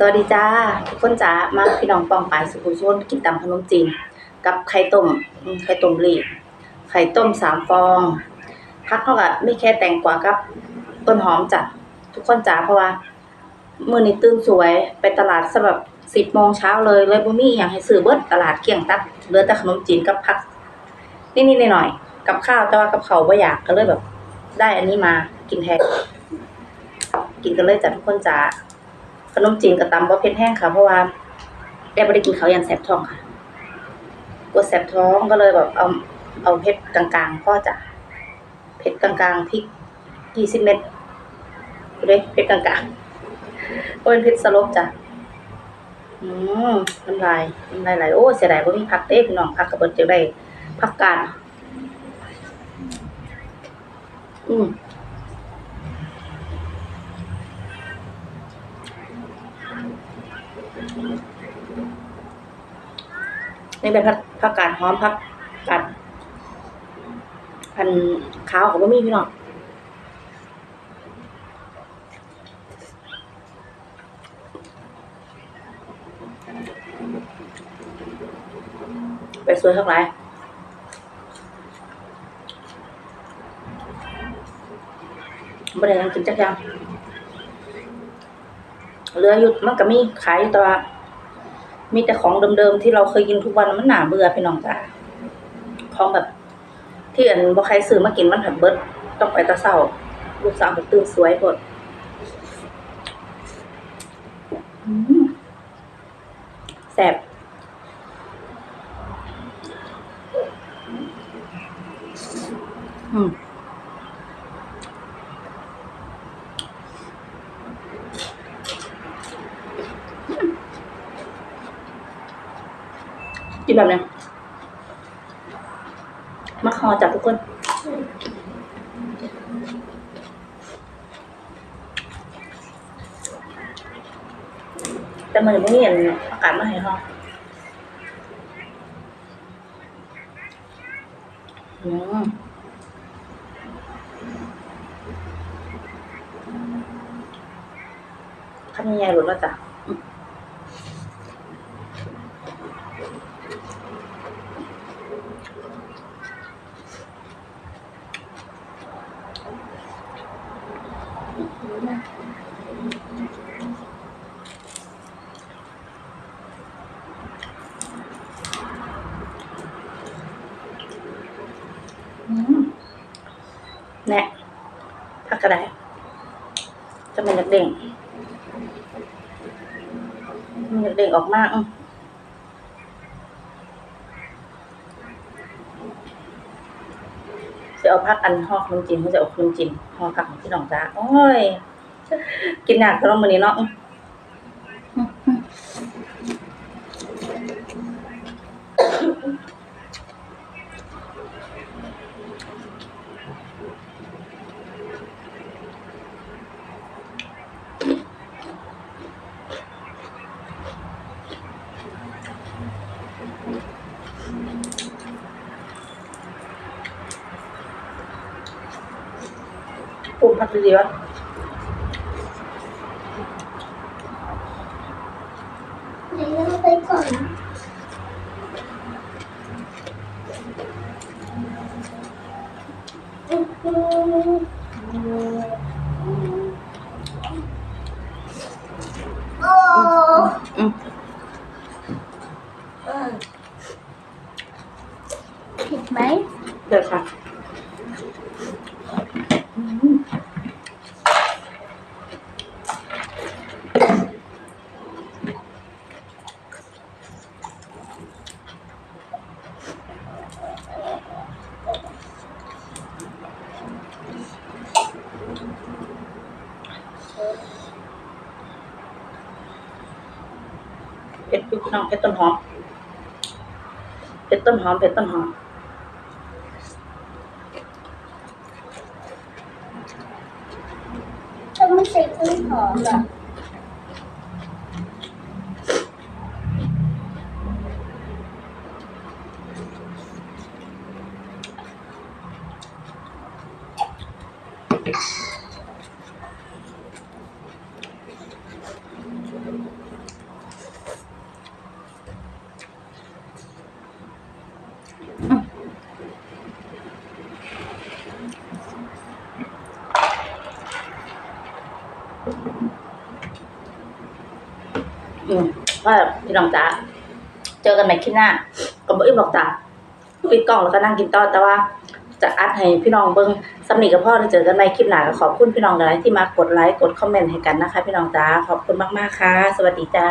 สวัสดีจ้าทุกคนจ้ามาพี่น้องปองปายสุขุชนกินตำขนมจีนกับไข่ต้มไข่ต้มรีไข่ต้มสามฟองพักเท่ากับไม่แค่แตงกวากับต้นหอมจ้ะทุกคนจ้าเพราะว่ามือนี้ตื่นสวยไปตลาดสำหรับสิบโมงเช้าเลยเลยบ่มีอย่างให้ซื้อเบิดตลาดเกลี้ยงตัดเหลือแต่ขนมจีนกับผักนิดๆหน่อยๆกับข้าวแต่ว่ากับเขาวบ่อยากก็เลยแบบ ได้อันนี้มากินแทนกินกันเลยจ้ะทุกคนจ้า นมจีนกับตำบ่เผ็ดแห้งค่ะ เพราะว่าได้บ่ได้กินเขาวยันแสบท้องค่ะกลัวแสบท้องก็เลยแบบเอาเอาเผ็ดกลางๆพ่อจ้ะเผ็ดกลางๆพริกยี่สิบเม็ดดูดิเผ็ดกลางๆโอ้ยเผ็ดสลบจ้ะอืมน้ำลายน้ำลายไหลโอ้เสียดายบ่ามีผักเด้พี่น้องผักก็เบิดจังได้ผักกาดอืม นี่เป็นผักผักกาดหอมผักกาดพันขาวของบะหมี่พี่น้องไปสวยทั้งหลายบ่ได้ยังกินจักย่างเหลืออยู่มันก็มีขายอยู่แต่ว่า มีแต่ของเดิมๆที่เราเคยกินทุกวันมันหนาเบื่อพี่น้องจ้าของแบบ ที่อันบ่ใครซื้อมากินมันผัดเบิดต้องไปตะเช้าลูกสาวก็ตื่นสวยหมดแสบ กินแบบเนี้ยมาคอจับทุกคน แต่มันยังไม่เห็นอากาศมาให้ห้องอืมขั้นใหญ่หลุดแล้วจ้ะ แน่พักกระไดจะเป็นเด็กๆมันเด็กออกมากอืมจะเอาพักอันห่อขนมจีนเขาจะเอาขนมจีนหอผักของพี่น้องจ้าโอ้ย กินหนักก็ต้องมันนี้เนาะ ปรุงผักดีๆวะ เดี๋ยวเราไปก่อนนะ โอ้ อืม เออผิดไหม เดี๋ยวค่ะอืม เผ็ดพี่น้องเผ็ดต้นหอมเผ็ดต้นหอมเผ็ดต้นหอมถ้าไม่ใส่ต้นหอมอะ อืมก็พี่น้องจ๋าเจอกันใหม่คลิปหน้าก็บอกอีบอกจ๋าปิดกล่องแล้วก็นั่งกินต่อแต่ว่าจะอัดให้พี่น้องเบิ้งสำนีกับพ่อเจอกันใหม่คลิปหน้าก็ขอบคุณพี่น้องหลายที่มากดไลค์กดคอมเมนต์ให้กันนะคะ พี่น้องจ๋าขอบคุณมากๆค่ะ สวัสดีจ้า